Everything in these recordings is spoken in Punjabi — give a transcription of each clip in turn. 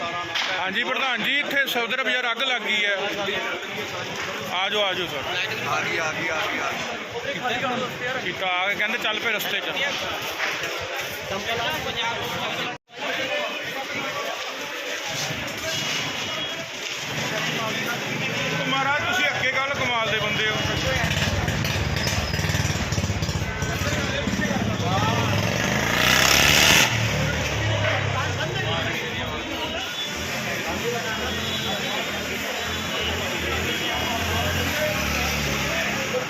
ਹਾਂਜੀ ਪ੍ਰਧਾਨ ਜੀ ਇੱਥੇ ਸੌਦਰ ਬਾਜ਼ਾਰ ਅੱਗ ਲੱਗ ਗਈ ਹੈ। ਆ ਜਾਓ ਆ ਜਾਓ ਸਰ। ਆ ਗਈ ਆ ਗਈ ਆ ਗਈ ਆ ਗਈ ਕੀਤਾ ਆ ਕੇ ਕਹਿੰਦੇ ਚੱਲ ਪਏ ਰਸਤੇ 'ਚ। ਮਹਾਰਾਜ ਤੁਸੀਂ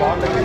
బాగుంటుంది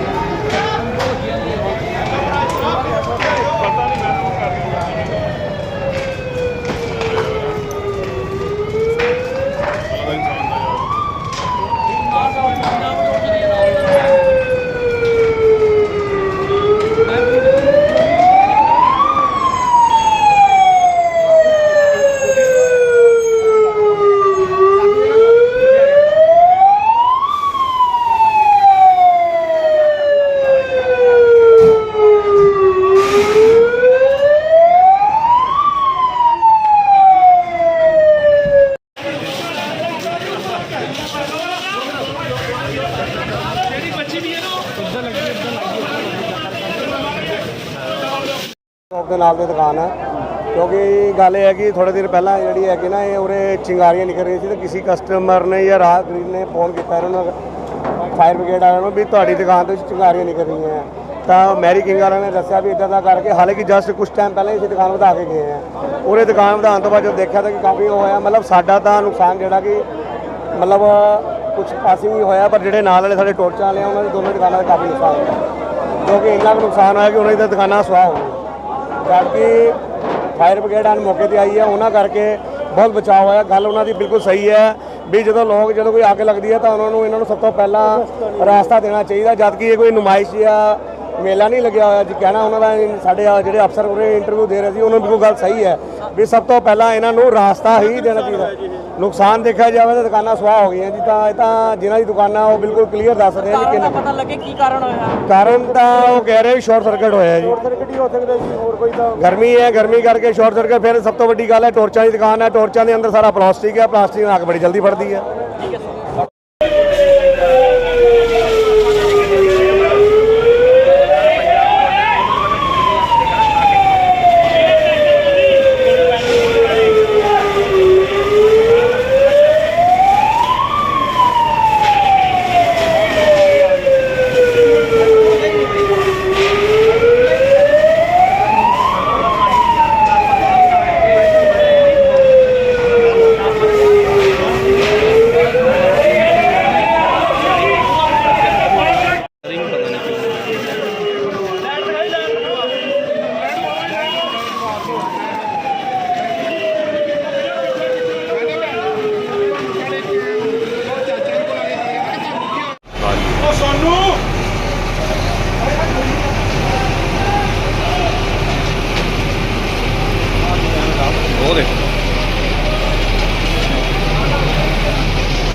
ਦੇ ਨਾਲ ਦੀ ਦੁਕਾਨ ਹੈ। ਕਿਉਂਕਿ ਗੱਲ ਇਹ ਹੈ ਕਿ ਥੋੜੇ ਦਿਨ ਪਹਿਲਾਂ ਜਿਹੜੀ ਹੈ ਕਿ ਨਾ, ਇਹ ਉਰੇ ਚਿੰਗਾਰੀਆਂ ਨਿਕਲ ਰਹੀ ਸੀ ਤੇ ਕਿਸੇ ਕਸਟਮਰ ਨੇ ਜਾਂ ਰਾਹਗੀਰ ਨੇ ਫੋਨ ਕੀਤਾ ਇਹਨਾਂ ਨੂੰ ਫਾਇਰ ਬ੍ਰਿਗੇਡ ਵਾਲਿਆਂ ਨੂੰ ਵੀ ਤੁਹਾਡੀ ਦੁਕਾਨ ਤੋਂ ਚਿੰਗਾਰੀਆਂ ਨਿਕਲ ਰਹੀਆਂ ਹੈ। ਤਾਂ ਮੈਰੀ ਕਿੰਗ ਵਾਲਿਆਂ ਨੇ ਦੱਸਿਆ ਵੀ ਇਦਾਂ ਦਾ ਕਰਕੇ ਹਾਲਾਂਕਿ ਜਸਟ ਕੁਝ ਟਾਈਮ ਪਹਿਲਾਂ ਹੀ ਅਸੀਂ ਦੁਕਾਨ ਵਧਾ ਕੇ ਗਏ ਆ ਉਰੇ ਦੁਕਾਨ ਵਧਾਉਣ ਤੋਂ ਬਾਅਦ ਜਦੋਂ ਦੇਖਿਆ ਤਾਂ ਕਿ ਕਾਫੀ ਉਹ ਹੋਇਆ, ਮਤਲਬ ਸਾਡਾ ਤਾਂ ਨੁਕਸਾਨ ਜਿਹੜਾ ਕਿ ਮਤਲਬ ਕੁਝ ਪਾਸਿੰਗ ਹੀ ਹੋਇਆ, ਪਰ ਜਿਹੜੇ ਨਾਲ ਵਾਲੇ ਸਾਡੇ ਟੋਰਚਾਂ ਵਾਲੇ ਆ, ਉਹਨਾਂ ਦੇ ਦੋਨੋਂ ਦੁਕਾਨਾਂ ਦਾ ਕਾਫੀ ਨੁਕਸਾਨ ਹੋਇਆ। ਕਿਉਂਕਿ ਇੰਨਾ ਕੁ ਨੁਕਸਾਨ ਹੋਇਆ ਕਿ ਉਹਨਾਂ ਦੀ ਦੁਕਾਨਾਂ ਸੁਆਹ ਹੋ ਗਈਆਂ। ਜਦ ਕਿ ਫਾਇਰ ਬ੍ਰਿਗੇਡ ਆਨ ਮੌਕੇ ਤੇ ਆਈ ਹੈ, ਉਹਨਾਂ ਕਰਕੇ ਬਹੁਤ ਬਚਾਅ ਹੋਇਆ। ਗੱਲ ਉਹਨਾਂ ਦੀ ਬਿਲਕੁਲ ਸਹੀ ਹੈ ਵੀ ਜਦੋਂ ਲੋਕ ਜਦੋਂ ਕੋਈ ਅੱਗ ਲੱਗਦੀ ਹੈ ਤਾਂ ਉਹਨਾਂ ਨੂੰ ਇਹਨਾਂ ਨੂੰ ਸਭ ਤੋਂ ਪਹਿਲਾਂ ਰਾਸਤਾ ਦੇਣਾ ਚਾਹੀਦਾ, ਜਦ ਕਿ ਇਹ ਕੋਈ ਨੁਮਾਇਸ਼ ਜਾਂ ਮੇਲਾ ਨਹੀਂ ਲੱਗਿਆ ਹੋਇਆ ਜੀ ਕਹਿਣਾ ਉਹਨਾਂ ਦਾ ਸਾਡੇ ਆ ਜਿਹੜੇ ਅਫਸਰ ਉਹਨੇ ਇੰਟਰਵਿਊ ਦੇ ਰਹੇ ਸੀ ਉਹਨਾਂ ਦੀ ਬਿਲਕੁਲ ਗੱਲ ਸਹੀ ਹੈ ਵੀ ਸਭ ਤੋਂ ਪਹਿਲਾਂ ਇਹਨਾਂ ਨੂੰ ਰਾਸਤਾ ਹੀ ਦੇਣਾ ਚਾਹੀਦਾ। ਨੁਕਸਾਨ ਦੇਖਿਆ ਜਾਵੇ ਤਾਂ ਦੁਕਾਨਾਂ ਸੁਆਹ ਹੋ ਗਈਆਂ ਜੀ ਤਾਂ ਇਹ ਤਾਂ ਜਿਨ੍ਹਾਂ ਦੀ ਦੁਕਾਨਾਂ ਉਹ ਬਿਲਕੁਲ ਕਲੀਅਰ ਦੱਸ ਰਹੇ ਨੇ ਕਿ ਕਾਰਨ ਦਾ ਪਤਾ ਲੱਗੇ ਕੀ ਕਾਰਨ ਹੋਇਆ? ਕਾਰਨ ਤਾਂ ਉਹ ਕਹਿ ਰਹੇ ਸ਼ਾਰਟ ਸਰਕਟ ਹੋਇਆ ਜੀ। ਸ਼ਾਰਟ ਸਰਕਟ ਹੀ ਹੋ ਸਕਦਾ ਜੀ ਹੋਰ ਕੋਈ ਤਾਂ ਗਰਮੀ ਹੈ ਗਰਮੀ ਕਰਕੇ ਸ਼ਾਰਟ ਸਰਕਟ ਫਿਰ ਸਭ ਤੋਂ ਵੱਡੀ ਗੱਲ ਹੈ ਟੋਰਚਾਂ ਦੀ ਦੁਕਾਨ ਹੈ ਟੋਰਚਾਂ ਦੇ ਅੰਦਰ ਸਾਰਾ ਪਲਾਸਟਿਕ ਹੈ ਪਲਾਸਟਿਕ ਨਾਲ ਅੱਗ ਬੜੀ ਜਲਦੀ ਫੜਦੀ ਹੈ। ਠੀਕ ਹੈ